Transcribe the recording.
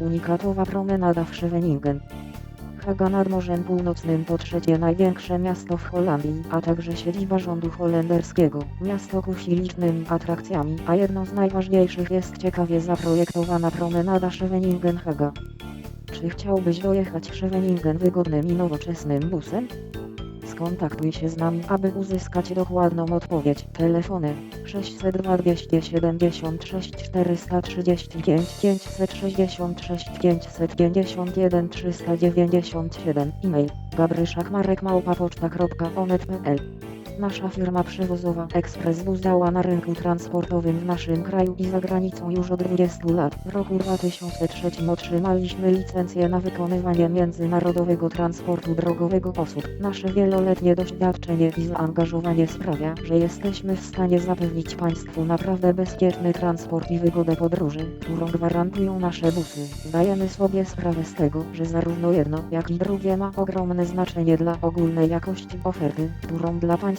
Unikatowa promenada w Scheveningen. Haga nad Morzem Północnym to trzecie największe miasto w Holandii, a także siedziba rządu holenderskiego. Miasto kusi licznymi atrakcjami, a jedną z najważniejszych jest ciekawie zaprojektowana promenada Scheveningen-Haga. Czy chciałbyś dojechać Scheveningen wygodnym i nowoczesnym busem? Skontaktuj się z nami, aby uzyskać dokładną odpowiedź. Telefony 602 276 435 566 551 397 E-mail gabryszakmarek.małpa.poczta.onet.pl Nasza firma przewozowa Express Bus działa na rynku transportowym w naszym kraju i za granicą już od 20 lat. W roku 2003 otrzymaliśmy licencję na wykonywanie międzynarodowego transportu drogowego osób. Nasze wieloletnie doświadczenie i zaangażowanie sprawia, że jesteśmy w stanie zapewnić Państwu naprawdę bezpieczny transport i wygodę podróży, którą gwarantują nasze busy. Zdajemy sobie sprawę z tego, że zarówno jedno, jak i drugie ma ogromne znaczenie dla ogólnej jakości oferty, którą dla